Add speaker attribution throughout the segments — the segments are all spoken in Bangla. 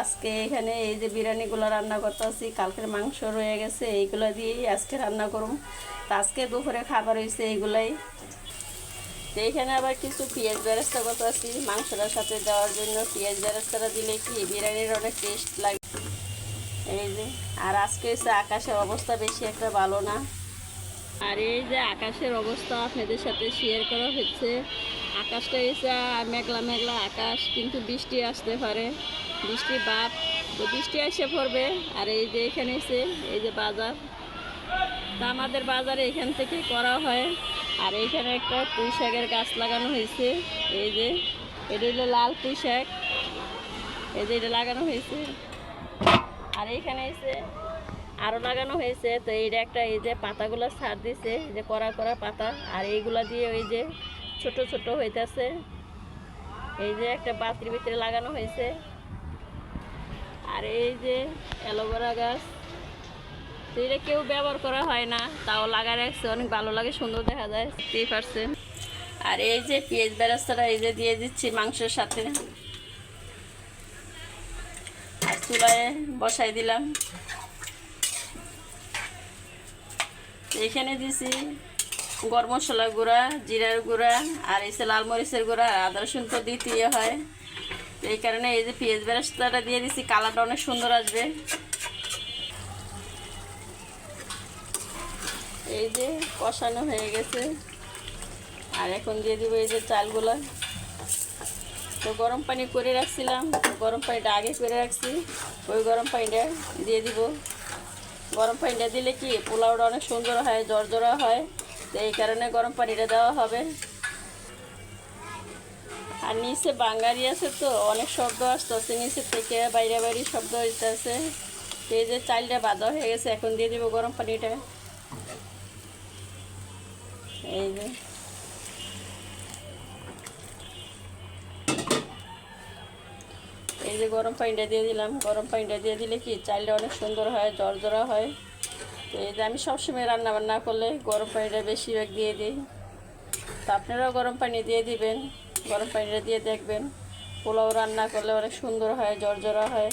Speaker 1: আজকে এখানে এই যে বিরিয়ানিগুলো রান্না করতে করতেছি, কালকের মাংস রয়ে গেছে, এইগুলো দিয়েই আজকে রান্না করুম। তো আজকে দুপুরে খাবার হয়েছে এইগুলাই। তো এখানে আবার কিছু পেঁয়াজ বেরেস্তা করতেছি মাংসটার সাথে দেওয়ার জন্য পেঁয়াজ বেরেস্তাটা দিলে কি বিরিয়ানির অনেক টেস্ট লাগে। এই যে, আর আজকে হচ্ছে আকাশের অবস্থা বেশি একটা ভালো না। আর এই যে আকাশের অবস্থা আপনাদের সাথে শেয়ার করা হচ্ছে, আকাশটা এসে মেঘলা মেঘলা আকাশ, কিন্তু বৃষ্টি আসতে পারে। বৃষ্টি বাপ, তো বৃষ্টি এসে পড়বে, আর এই যে এখানে এসে, এই যে বাজার। তা আমাদের বাজারে এখান থেকে করা হয়, আর এইখানে একটা পুঁই শাকের গাছ লাগানো হয়েছে, এই যে, এটা হলো লাল পুঁই শাক, এই যে এটা লাগানো হয়েছে। আর এইখানে এসে আরও লাগানো হয়েছে, তো এইটা একটা এই যে পাতাগুলো ছাড় দিছে যে কড়া কড়া পাতা, আর এইগুলা দিয়ে ওই যে ছোট ছোট হইতেছে। এই যে একটা বাতির ভিতরে লাগানো হয়েছে। আর এই যে অ্যালোভেরা গাছ, এটা কেউ ব্যবহার করা হয় না, তাও লাগা রাখছে, অনেক ভালো লাগে, সুন্দর দেখা যায় বুঝতেই পারছেন আর এই যে পেঁয়াজ বেরাস্তাটা এই যে দিয়ে দিচ্ছি মাংসের সাথে। আর চুলায় বসাই দিলাম। এখানে দিছি গরম মশলা গুঁড়া, জিরার গুঁড়া, আর এসে লাল মরিচের গুঁড়া, আর আদা রসুন তো দিতেই হয়। এই কারণে এই যে পেঁয়াজ বেরাস্তাটা দিয়ে দিছি, কালারটা অনেক সুন্দর আসবে। এই যে কষানো হয়ে গেছে। আর এখন দিয়ে দিব এই যে চালগুলো। তো গরম পানি করে রাখছিলাম, গরম পানিটা আগে করে রাখছি, ওই গরম পানিটা দিয়ে দিব। গরম পানিটা দিলে কি, পোলাওটা অনেক সুন্দর হয় জর্জরা হয়, তো এই কারণে গরম পানিটা দেওয়া হবে। আর নিচে বাঙালি আছে তো, অনেক শব্দ আসতেছে, নিচে থেকে বাইরে বাইরে শব্দ হইতেছে। এই যে চালটা বাঁধা হয়ে গেছে, এখন দিয়ে দিব গরম পানিটা। এই যে। এই যে গরম পানিটা দিয়ে দিলাম। গরম পানিটা দিয়ে দিলে কি চালটা অনেক সুন্দর হয় জর্জরা হয়। তো এই যে আমি সবসময় রান্না বান্না করলে গরম পানিটা বেশিরভাগ দিয়ে দিই। তো আপনারাও গরম পানি দিয়ে দিবেন। গরম পানিটা দিয়ে দেখবেন। পোলাও রান্না করলে অনেক সুন্দর হয় জর্জরা হয়।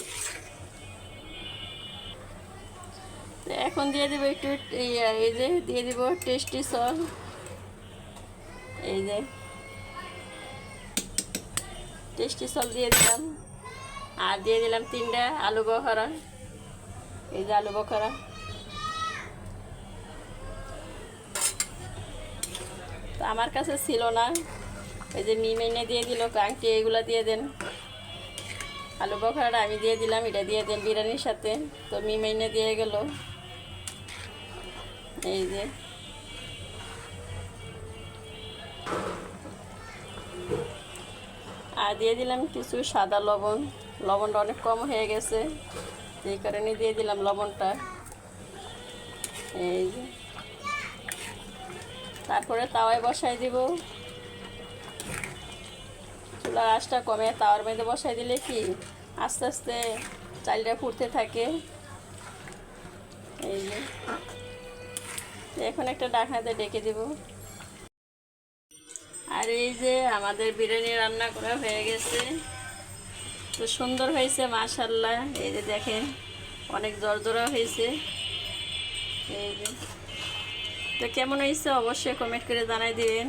Speaker 1: এখন দিয়ে দেবো একটু, এই যে, দিয়ে দিব টেস্টি সস এই যে। টেস্টি সস দিয়ে দিলাম। আর দিয়ে দিলাম তিনটা আলু বখরা। এই যে আলু বখরা। তো আমার কাছে ছিল না। এই যে মিমেনে দিয়ে দিল কাংটি এগুলো দিয়ে দেন। আলু বখরাটা আমি দিয়ে দিলাম, এটা দিয়ে দেন বিরিয়ানির সাথে। তো মিমেনে দিয়ে গেল। এই যে। আর দিয়ে দিলাম কিছু সাদা লবণ। লবণটা অনেক কম হয়ে গেছে এই কারণে দিয়ে দিলাম লবণটা। এই যে। তারপরে তাওয়ায় বসাই দিব। চুলার আঁচটা কমে তাওয়ার মধ্যে বসাই দিলে কি? আস্তে আস্তে চালটা ফুটতে থাকে। এই যে। এখন একটা ডাকনাতে ডেকে দিব। আর এই যে আমাদের বিরিয়ানি রান্না করা হয়ে গেছে। তো সুন্দর হয়েছে মাশাল্লাহ এই যে দেখেন, অনেক জর্জরা হয়েছে। এই যে। তো কেমন হয়েছে অবশ্যই কমেন্ট করে জানাই দিবেন।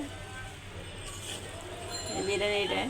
Speaker 1: বিরিয়ানিটা।